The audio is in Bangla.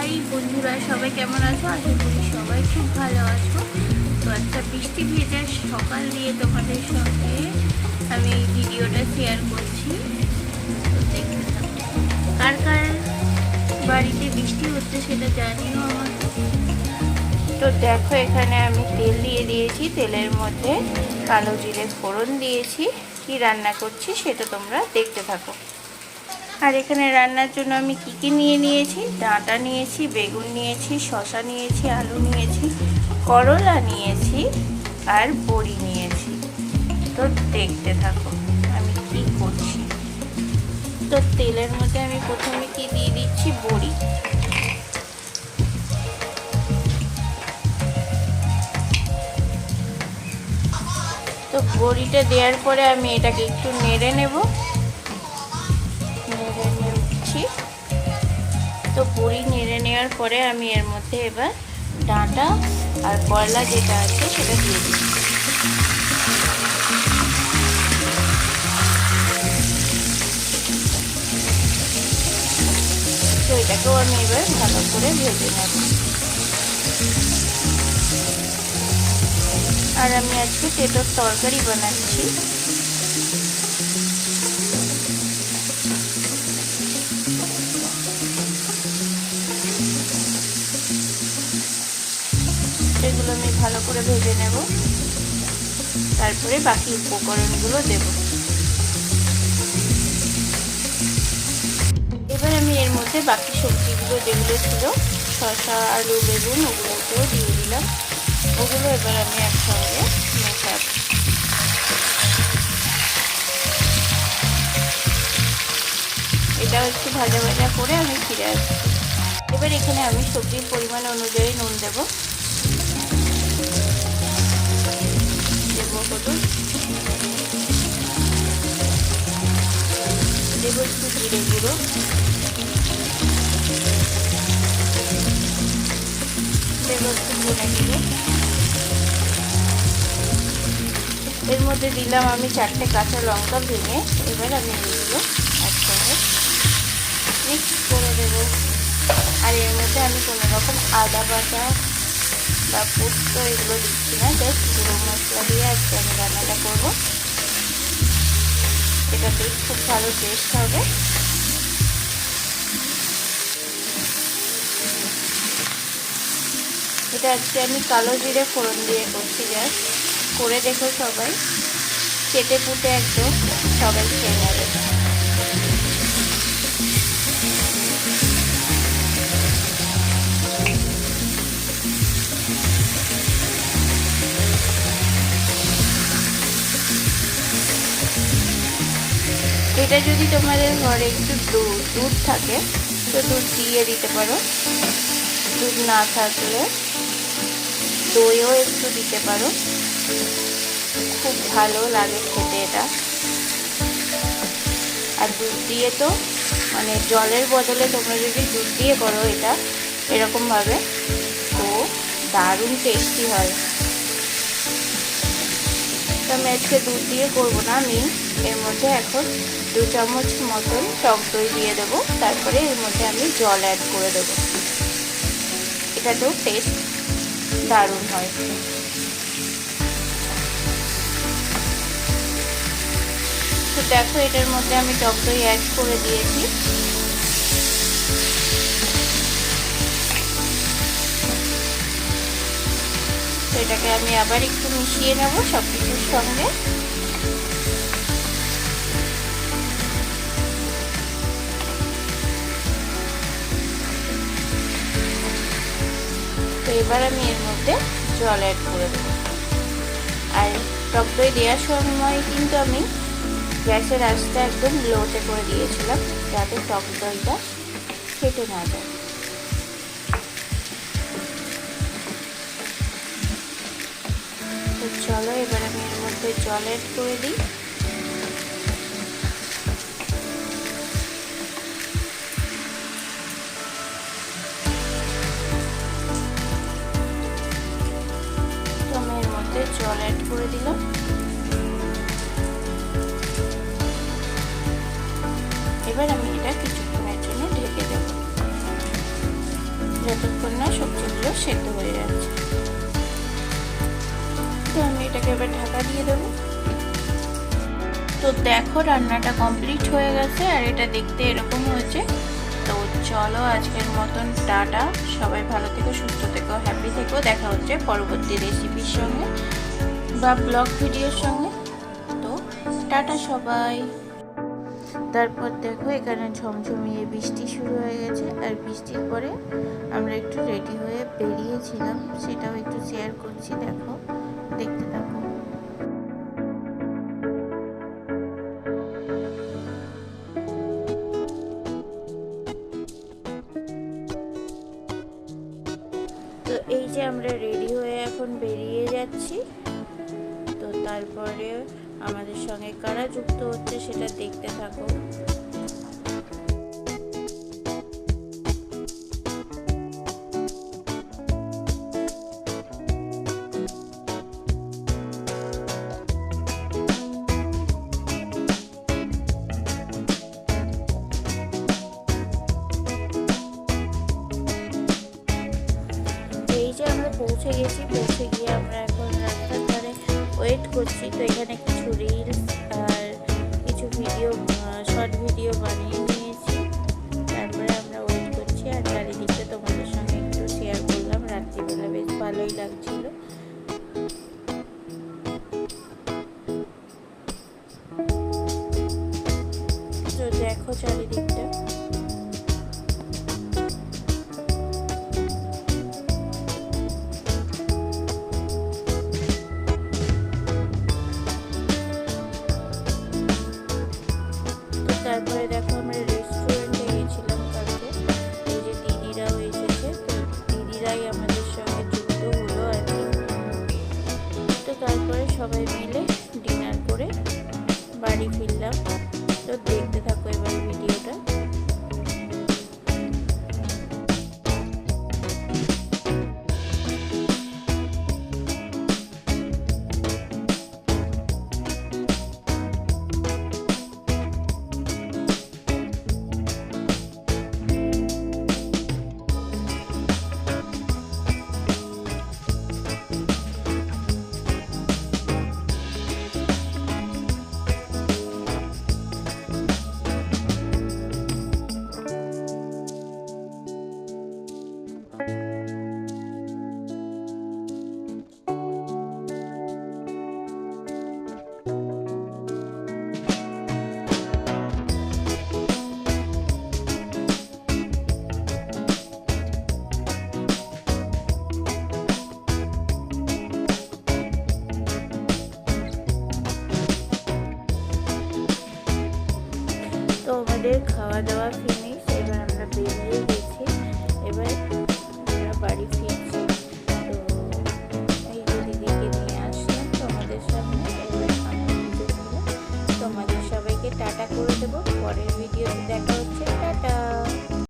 হাই বন্ধুরা, সবাই কেমন আছো? আশা করি সবাই খুব ভালো আছো। তো একটা বৃষ্টি ভেজা সকাল দিয়ে তোমাদের সঙ্গে আমি ভিডিওটা শেয়ার করছি। কার কার বাড়িতে বৃষ্টি হচ্ছে সেটা জানিও আমার তো দেখো, এখানে আমি তেল দিয়ে দিয়েছি। তেলের মধ্যে কালো জিরে ফোড়ন দিয়েছি। কি রান্না করছি সেটা তোমরা দেখতে থাকো। আর এখানে রান্নার জন্য আমি কী কী নিয়ে নিয়েছি? ডাঁটা নিয়েছি, বেগুন নিয়েছি শশা নিয়েছি, আলু নিয়েছি, করলা নিয়েছি আর বড়ি নিয়েছি। তো দেখতে থাকো, আমি কি করছি? তো তেলের মধ্যে আমি প্রথমে কি দিয়ে দিচ্ছি? বড়ি। তো বড়িটা দেওয়ার পরে আমি এটাকে একটু নেড়ে নেব। তো বড়ি নেড়ে নেওয়ার পরে আমি এর মধ্যে এবার ডাঁটা আর কয়লা যেটা আছে সেটা দিয়ে দিচ্ছি। তো এটাকেও আমি এবার ভালো করে ভেজে নেব। আর আমি আজকে তেঁতোর তরকারি বানাচ্ছি। আমি ভালো করে ভেজে নেব। তারপরে বাকি উপকরণগুলো দেব। এবার আমি এর মধ্যে বাকি সবজিগুলো যেগুলো ছিল, শসা, আলু, বেগুন, ওগুলোকেও দিয়ে দিলাম। ওগুলো এবার আমি একসঙ্গে মেশাব। এটা একটু ভাজা ভাজা করে আমি ফিরে আসব এবার এখানে আমি সবজির পরিমাণ অনুযায়ী নুন দেব। এর মধ্যে দিলাম আমি চারটে কাঁচা লঙ্কা ভেঙে এবার আমি এগুলো একসঙ্গে। মিক্স করে দেব। আর এর মধ্যে আমি কোনো রকম আদা বাটা বা পোস্ত এগুলো দিচ্ছি না, জাস্ট গুঁড়ো মশলা দিয়ে আজকে আমি রান্নাটা করব। এটাতে খুব ভালো টেস্ট হবে। এটা আজকে আমি কালো জিরে ফোড়ন দিয়ে করছি, জাস্ট। করে দেখো সবাই। কেটে পুটে একদম সবাই খেয়ে নেবে। এটা যদি তোমাদের ঘরে একটু দুধ দুধ থাকে, তো দুধ দিয়ে দিতে পারো। দুধ না থাকলে দইও একটু দিতে পারো। খুব ভালো লাগে খেতে এটা। আর দুধ দিয়ে তো মানে জলের বদলে তোমরা যদি দুধ দিয়ে করো এটা এরকমভাবে তো দারুণ টেস্টি হয়। তো আমি আজকে দুধ দিয়ে করব না, আমি এর মধ্যে এখন দু চামচ মতন টক দই দিয়ে দেবো। তারপরে এর মধ্যে আমি জল অ্যাড করে দেবো। এটাতেও টেস্ট দারুণ হয়। তো দেখো, এটার মধ্যে আমি টক দই অ্যাড করে দিয়েছি। এটাকে আমি আবার একটু মিশিয়ে নেব সব কিছুর সঙ্গে। এবার আমি এর মধ্যে জল অ্যাড করে দেবো। আর টক দই দেওয়ার সময় কিন্তু আমি গ্যাসের আঁচটা একদম লোতে করে দিয়েছিলাম, যাতে টক দইটা ফেটে না যায়। চলো এবার আমি এর মধ্যে জল অ্যাড করে দিই। অ্যাড করে দিলাম এবার আমি এটা কিছুক্ষণের জন্য ঢেকে দেব। যতক্ষণ না সবজিগুলো সেদ্ধ হয়ে যাচ্ছে। তো আমি এটাকে এবার ঢাকা দিয়ে দেবো। তো দেখো রান্নাটা কমপ্লিট হয়ে গেছে আর এটা দেখতে এরকম হয়েছে। তো চলো আজকের মতন টাটা। সবাই ভালো থেকো, সুস্থ থেকো হ্যাপি থেকো। দেখা হচ্ছে পরবর্তী রেসিপির সঙ্গে। বা ব্লগ ভিডিওর সঙ্গে। তো টাটা সবাই। তারপর দেখো, এখানে ঝমঝমিয়ে বৃষ্টি শুরু হয়ে গেছে, আর বৃষ্টির পরে আমরা একটু রেডি হয়ে বেরিয়েছিলাম। সেটাও একটু শেয়ার করছি, দেখো, দেখতে থাকো। তো এই যে আমরা রেডি হয়ে এখন বেরিয়ে যাচ্ছি। তো তারপরে আমাদের সঙ্গে কারা যুক্ত হচ্ছে সেটা দেখতে থাকো। পৌঁছে গেছি ওয়েট করছি। তো এখানে কিছু রিলস আর কিছু ভিডিও শর্ট ভিডিও বানিয়ে নিয়েছি। তারপরে আমরা ওয়েট করছি আর চারিদিকটা তোমাদের সঙ্গে একটু শেয়ার করলাম। রাত্রিবেলা বেশ ভালোই লাগছিল। তো দেখো চারিদিকটা। বাড়ি ফিরলাম। তো দেখতে থাকো। খাওয়া দাওয়া ফিনিশ, এবার আমরা বেরিয়ে গেছি। এবার আমরা বাড়ি ফিরছি। তো এই দিদিকে নিয়ে আসলাম তোমাদের সামনে তোমাদের সবাইকে টাটা করে দেবো। পরের ভিডিওতে দেখা হচ্ছে। টাটা!